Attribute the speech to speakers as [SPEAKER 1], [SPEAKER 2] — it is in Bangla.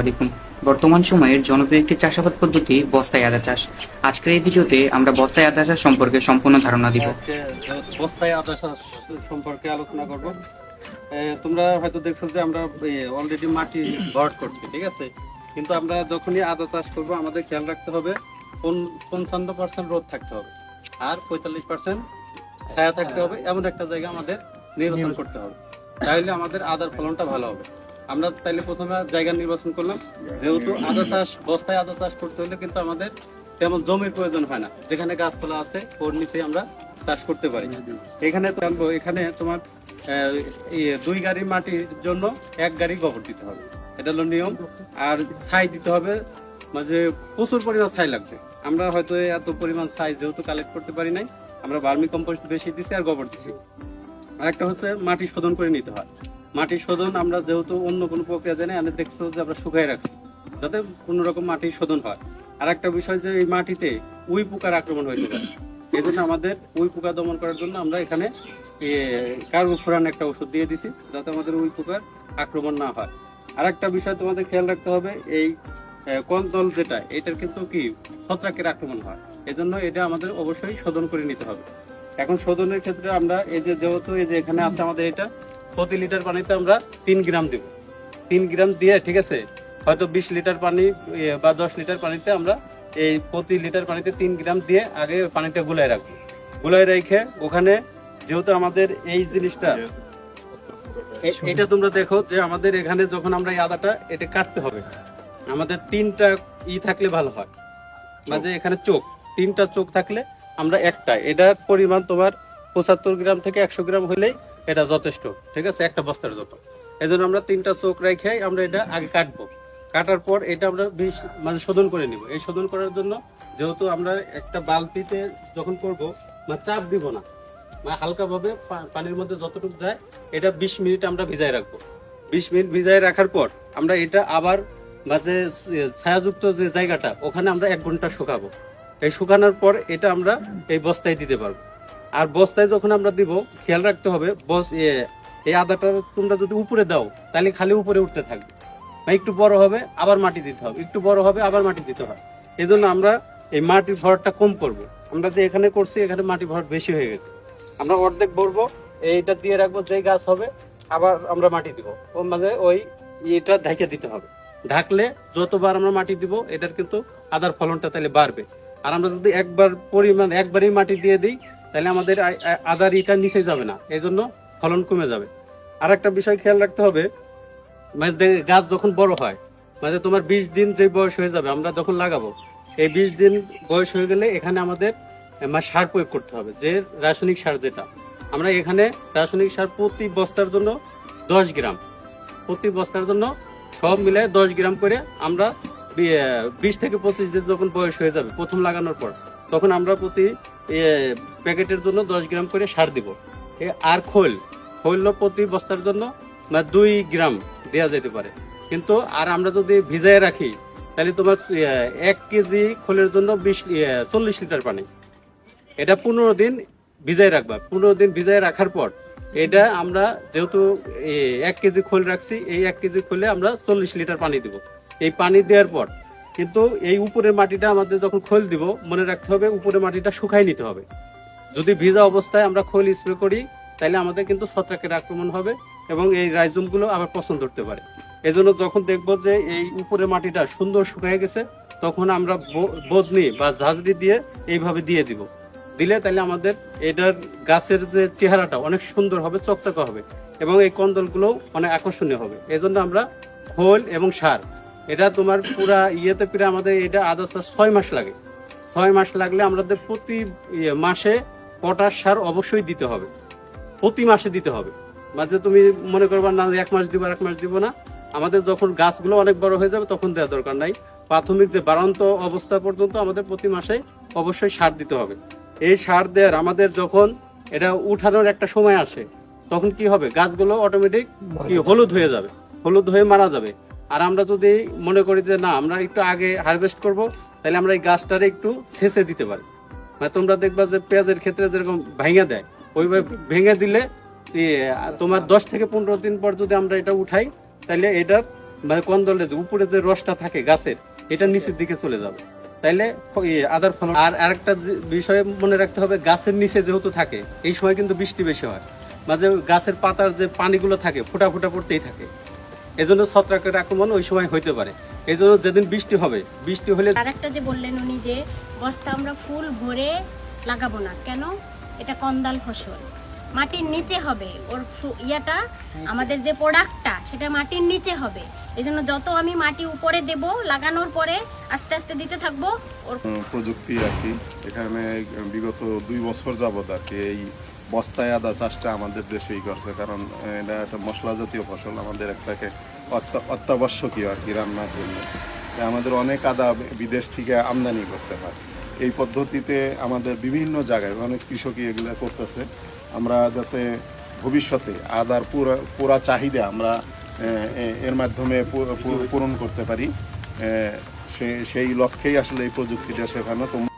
[SPEAKER 1] আলাইকুম। বর্তমান সময়ের জনপ্রিয় একটি চাষাবাদ পদ্ধতি বস্তায় আদা চাষ। আজকের এই ভিডিওতে আমরা বস্তায় আদা চাষ সম্পর্কে সম্পূর্ণ ধারণা দিব।
[SPEAKER 2] বস্তায় আদা চাষ সম্পর্কে আলোচনা করব। তোমরা হয়তো দেখছ যে আমরা অলরেডি মাটি ভরাট করছি ঠিক আছে? কিন্তু আমরা যখনই আদা চাষ করব আমাদের খেয়াল রাখতে হবে পঞ্চান্ন পার্সেন্ট রোদ থাকতে হবে। আর পঁয়তাল্লিশ পার্সেন্ট ছায়া থাকতে হবে এমন একটা জায়গা আমাদের নির্বাচন করতে হবে। তাহলে আমাদের আদার ফলনটা ভালো হবে। আমরা তাইলে প্রথমে জায়গা নির্বাচন করলাম। যেহেতু আদা চাষ বস্তায় আদা চাষ করতে হলে কিন্তু আমাদের তেমন জমির প্রয়োজন হয় না। যেখানে গাছপালা আছে ওর নিচে আমরা চাষ করতে পারি। এখানে এখানে তোমার ইয়ে, দুই গাড়ি মাটির জন্য এক গাড়ি গোবর দিতে হবে। এটা হলো নিয়ম। আর ছাই দিতে হবে মানে প্রচুর পরিমাণ ছাই লাগবে। আমরা হয়তো এত পরিমাণ ছাই যেহেতু কালেক্ট করতে পারি নাই আমরা বার্মি কম্পোস্ট বেশি দিছি আর গোবর দিছি। আর একটা হচ্ছে মাটি শোধন করে নিতে হয়। মাটি শোধন আমরা যেহেতু অন্য কোনো প্রক্রিয়া জানি আমি দেখছ যে আমরা শুকাই রাখছি, যাতে কোনো রকম মাটি শোধন হয়। আর একটা বিষয় যে এই মাটিতে উই পোকার আক্রমণ পারে। এই জন্য আমাদের উই পোকা দমন করার জন্য আমরা এখানে কার্বোফোরান একটা ওষুধ দিয়ে দিছি, যাতে আমাদের উই পোকার আক্রমণ না হয়। আর একটা বিষয় তোমাদের খেয়াল রাখতে হবে, এই কন্দল যেটা, এটার কিন্তু কি ছত্রাকের আক্রমণ হয়। এজন্য এটা আমাদের অবশ্যই শোধন করে নিতে হবে। এখন শোধনের ক্ষেত্রে আমরা এই যে যেহেতু এই যে এখানে আছে আমাদের এটা প্রতি লিটার পানিতে আমরা তিন গ্রাম দেব। তিন গ্রাম দিয়ে ঠিক আছে? হয়তো বিশ লিটার পানি বা দশ লিটার পানিতে আমরা এই প্রতি লিটার পানিতে তিন গ্রাম দিয়ে আগে পানিটা গুলাই রাখব। গুলাই রেখে ওখানে যেহেতু আমাদের এই জিনিসটা এটা তোমরা দেখো যে আমাদের এখানে যখন আমরা এই আদাটা এটা কাটতে হবে। আমাদের তিনটা ই থাকলে ভালো হয় মাঝে এখানে চোখ তিনটা চোখ থাকলে আমরা একটা। এটার পরিমাণ তোমার পঁচাত্তর গ্রাম থেকে একশো গ্রাম হলেই এটা যথেষ্ট। ঠিক আছে? একটা বস্তার যত। এই জন্য আমরা তিনটা চোখ রেখে আমরা এটা আগে কাটবো। কাটার পর এটা আমরা বিষ মানে শোধন করে নিব। এই শোধন করার জন্য যেহেতু আমরা একটা বালতিতে যখন করব মানে চাপ দিব না মানে হালকাভাবে পানির মধ্যে যতটুকু যায়, এটা বিশ মিনিট আমরা ভিজায় রাখব। বিশ মিনিট ভিজায় রাখার পর আমরা এটা আবার মাঝে ছায়াযুক্ত যে জায়গাটা, ওখানে আমরা এক ঘণ্টা শুকাবো। এই শুকানোর পর এটা আমরা এই বস্তায় দিতে পারব। আর বস্তায় যখন আমরা দিব, খেয়াল রাখতে হবে, বস এই আদাটা তোমরা যদি উপরে দাও, তাহলে খালি উপরে উঠতে থাকবে। বা একটু বড় হবে, আবার মাটি দিতে হবে। একটু বড় হবে, আবার মাটি দিতে হবে। এই জন্য আমরা এই মাটির ভরটা কম করব। আমরা যে এখানে করছি, এখানে মাটি ভর বেশি হয়ে গেছে। আমরা অর্ধেক ভরবো, এইটা দিয়ে রাখব, যেই গাছ হবে, আবার আমরা মাটি দিব। ও মানে ওই এটা ঢাকে দিতে হবে। ঢাকলে যতবার আমরা মাটি দিব, এটার কিন্তু আদার ফলনটা তাহলে বাড়বে। আর আমরা যদি একবার পরিমাণ, একবারই মাটি দিয়ে দিই, তাহলে আমাদের আদার ইটা নিচে যাবে না। এই জন্য ফলন কমে যাবে। আর একটা বিষয় খেয়াল রাখতে হবে মানে গাছ যখন বড় হয় মানে তোমার বিশ দিন যে বয়স হয়ে যাবে, আমরা যখন লাগাবো, এই বিশ দিন বয়স হয়ে গেলে এখানে আমাদের সার প্রয়োগ করতে হবে, যে রাসায়নিক সার যেটা। আমরা এখানে রাসায়নিক সার প্রতি বস্তার জন্য দশ গ্রাম। প্রতি বস্তার জন্য সব মিলে দশ গ্রাম করে আমরা বিশ থেকে পঁচিশ দিন যখন বয়স হয়ে যাবে, প্রথম লাগানোর পর, তখন আমরা প্রতি প্যাকেটের জন্য দশ গ্রাম করে সার দিব। আর খোল, খৈল প্রতি বস্তার জন্য মানে দুই গ্রাম দেওয়া যেতে পারে। কিন্তু, আর আমরা যদি ভিজায় রাখি, তাহলে তোমার এক কেজি খোলের জন্য বিশ চল্লিশ লিটার পানি। এটা পনেরো দিন ভিজায় রাখবা। পনেরো দিন ভিজায় রাখার পর, এটা আমরা যেহেতু এক কেজি খোল রাখছি, এই এক কেজি খোলে আমরা চল্লিশ লিটার পানি দিব। এই পানি দেওয়ার পর। কিন্তু এই উপরের মাটিটা আমাদের যখন খোল দিব, মনে রাখতে হবে উপরের মাটিটা শুকাই নিতে হবে। যদি ভিজা অবস্থায় আমরা খোল স্প্রে করি, তাহলে আমাদের কিন্তু ছত্রাকের আক্রমণ হবে এবং এই রাইজমগুলো আবার পছন্দ করতে পারে। এজন্য যখন দেখব যে এই উপরের মাটিটা সুন্দর শুকিয়ে গেছে, তখন আমরা বদনি বা ঝাঁঝরি দিয়ে এইভাবে দিয়ে দিব। দিলে তাহলে আমাদের এটার গাছের যে চেহারাটা অনেক সুন্দর হবে, চকচকে হবে এবং এই কন্দলগুলো অনেক আকর্ষণীয় হবে। এজন্য আমরা খোল এবং সার এটা তোমার পুরা ইয়েতে প্রায় আমাদের এটা আদা চাষ ছয় মাস লাগে। ছয় মাস লাগলে আমাদের প্রতি ইয়ে মাসে পটাশ সার অবশ্যই দিতে হবে। প্রতি মাসে দিতে হবে। মাঝে তুমি মনে করবা না এক মাস দিব এক মাস দিব না, আমাদের যখন গাছগুলো অনেক বড় হয়ে যাবে তখন দেওয়া দরকার নাই। প্রাথমিক যে বাড়ন্ত অবস্থা পর্যন্ত আমাদের প্রতি মাসে অবশ্যই সার দিতে হবে। এই সার দেওয়ার আমাদের যখন এটা উঠানোর একটা সময় আসে, তখন কি হবে? গাছগুলো অটোমেটিক কি হলুদ হয়ে যাবে। হলুদ হয়ে মারা যাবে। আর আমরা যদি মনে করি যে না, আমরা একটু আগে হারভেস্ট করব, তাহলে আমরা এই গাছটারে একটু ছেঁচে দিতে পারি। মানে তোমরা দেখবা যে পেঁয়াজের ক্ষেত্রে যেরকম ভেঙে দেয়, ওইভাবে ভেঙে দিলে তোমার দশ থেকে পনেরো দিন পর যদি আমরা এটা উঠাই, তাহলে এটার মানে কন্দলে যে উপরে যে রসটা থাকে গাছের, এটা নিচের দিকে চলে যাবে। তাইলে আদার ফলন আর আরেকটা বিষয় মনে রাখতে হবে, গাছের নিচে যেহেতু থাকে, এই সময় কিন্তু বৃষ্টি বেশি হয়। মাঝে গাছের পাতার যে পানিগুলো থাকে, ফোটা ফোটা পড়তেই থাকে। এজন্য ছত্রাকের আক্রমণ ওই সময় হইতে পারে। এই জন্য যেদিন বৃষ্টি হবে বৃষ্টি হলে
[SPEAKER 3] আর একটা যে বললেন উনি যে বস্তা আমরা ফুল ভরে লাগাবো না। কেন? এটা কন্দাল ফসল। মাটির নিচে হবে। ওর ইয়াটা আমাদের যে প্রোডাক্টটা সেটা মাটির নিচে হবে। এই জন্য যত আমি মাটি উপরে দেব লাগানোর পরে আস্তে আস্তে দিতে থাকব ওর
[SPEAKER 4] প্রযুক্তি আর কি। এখানে বিগত দুই বছর যাবত আর কি এই বস্তায় আদা চাষটা আমাদের দেশেই করছে, কারণ এটা একটা মশলা জাতীয় ফসল, আমাদের একটাকে অত্য- অত্যাবশ্যকীয় আর কি রান্নার জন্য। আমাদের অনেক আদা বিদেশ থেকে আমদানি করতে হয়। এই পদ্ধতিতে আমাদের বিভিন্ন জায়গায় অনেক কৃষকই এগুলো করতেছে। আমরা যাতে ভবিষ্যতে আদার পুরা পুরা চাহিদা আমরা এর মাধ্যমে পূরণ করতে পারি। সেই লক্ষ্যেই আসলে এই প্রযুক্তিটা শেখানো। তোমরা